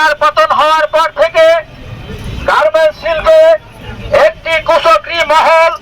সরকার পতন হওয়ার পর থেকে গার্মেন্টস শিল্পে একটি কুচক্রি মহল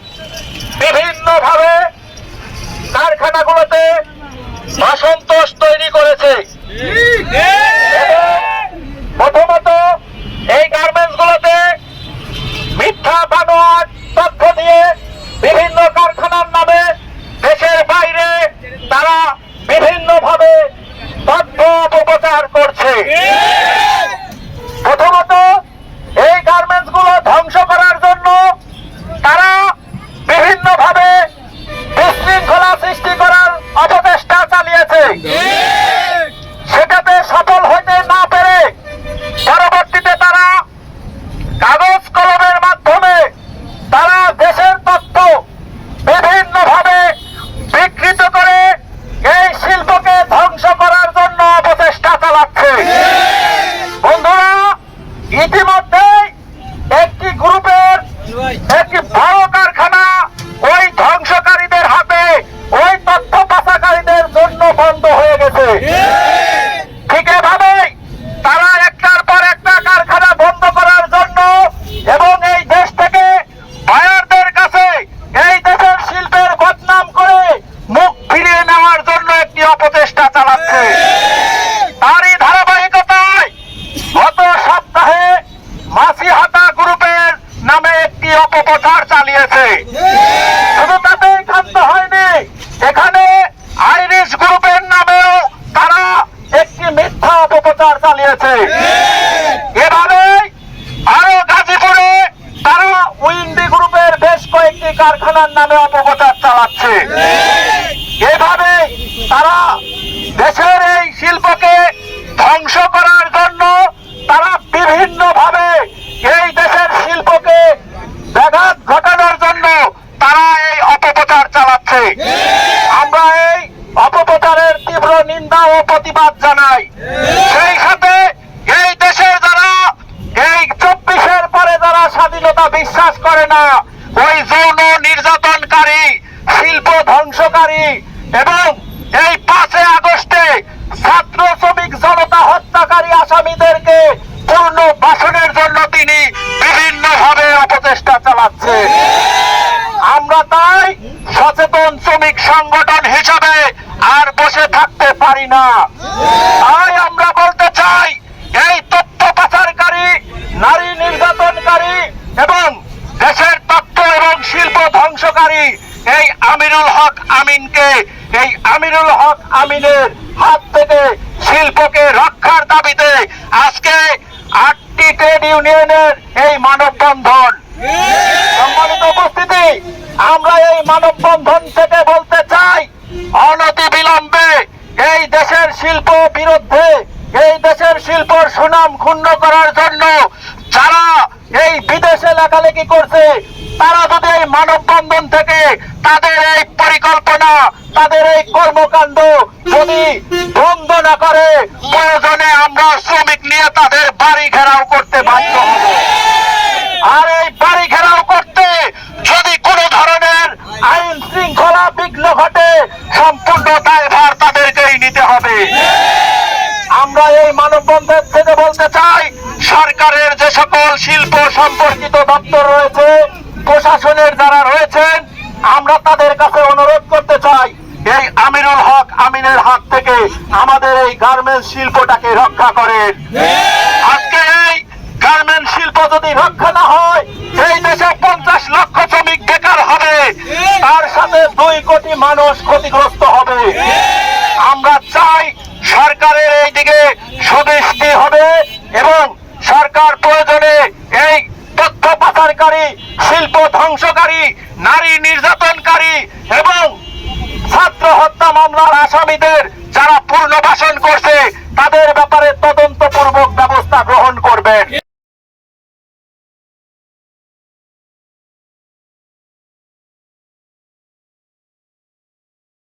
একটি অপপ্রচার চালিয়েছে। শুধু তাতেই হয়নি। এখানে আইরিশ গ্রুপের নামেও তারা একটি মিথ্যা অপপ্রচার চালিয়েছে। এভাবে আরও গাজীপুরে তারা উইন্ডি গ্রুপের বেশ কয়েকটি কারখানার নামে অপপ্রচার চালাচ্ছে। এভাবে তারা দেশের এই শিল্পকে ধ্বংস করার জন্য তারা বিভিন্নভাবে এই দেশের শিল্পকে ব্যাঘাত ঘটানোর জন্য তারা এই অপপ্রচার চালাচ্ছে আমরা এই অপপ্রচারের তীব্র নিন্দা ও প্রতিবাদ জানাই। সেই সাথে এই দেশের যারা, এই চব্বিশের পরে যারা স্বাধীনতা বিশ্বাস করে না, ওই যৌন নির্যাতনকারী, শিল্প ধ্বংসকারী এবং এই পাঁচে আগস্টে ছাত্র শ্রমিক জনতা হত্যাকারী আসামিদেরকে পূর্ণ বাসনের জন্য তিনি বিভিন্নভাবে অপচেষ্টা চালাচ্ছে আমরা সচেতন শ্রমিক সংগঠন হিসাবে আর বসে থাকতে পারি না। তাই আমরা বলতে চাই, এই তথ্য পাচারকারী নারী নির্যাতনকারী এবং দেশের তথ্য এবং শিল্প ধ্বংসকারী এই আমিরুল হক আমিনকে, এই আমিরুল হক আমিনের হাত থেকে শিল্পকে রক্ষার দাবিতে আজকে আটটি ট্রেড ইউনিয়নের এই মানববন্ধন। সম্মানিত উপস্থিতি আমরা এই মানববন্ধন থেকে বলতে চাই, অনতি বিলম্বে এই দেশের শিল্প বিরুদ্ধে, এই দেশের শিল্পর সুনাম ক্ষুণ্ণ করার জন্য যারা এই বিদেশে লেখালেখি করছে, তারা যদি এই মানববন্ধন থেকে তাদের এই পরিকল্পনা, তাদের এই কর্মকাণ্ড যদি বন্ধ না করে, প্রয়োজনে আমরা শ্রমিক নিয়ে তাদের বাড়ি ঘেরাও করতে বাধ্য হব আর এই বাড়ি ঘেরাও করতে যদি কোনো ধরনের আইন বিঘ্ন ঘটে, সম্পূর্ণ দায়ভার তাদেরকেই নিতে হবে। আমরা এই মানববন্ধন থেকে বলতে চাই, সরকারের যে সকল শিল্প সম্পর্কিত দপ্তর রয়েছে, প্রশাসনের যারা রয়েছেন, আমরা তাদের কাছে অনুরোধ করতে চাই, এই আমিরুল হক আমিনের হাত থেকে আমাদের এই গার্মেন্টস শিল্পটাকে রক্ষা করেন। আজকে এই গার্মেন্ট শিল্প যদি রক্ষা না হয় কোটি মানুষ ক্ষতিগ্রস্ত হবে। আমরা চাই সরকারের এই দিকে সুদৃষ্টি হবে এবং সরকার প্রয়োজনে এই তথ্য পাচারকারী শিল্প ধ্বংসকারী, নারী নির্যাতনকারী এবং ছাত্র হত্যা মামলার আসামিদের যারা পূর্ণ ভাষণ করছে, তাদের ব্যাপারে তদন্তপূর্বক ব্যবস্থা গ্রহণ করবেন।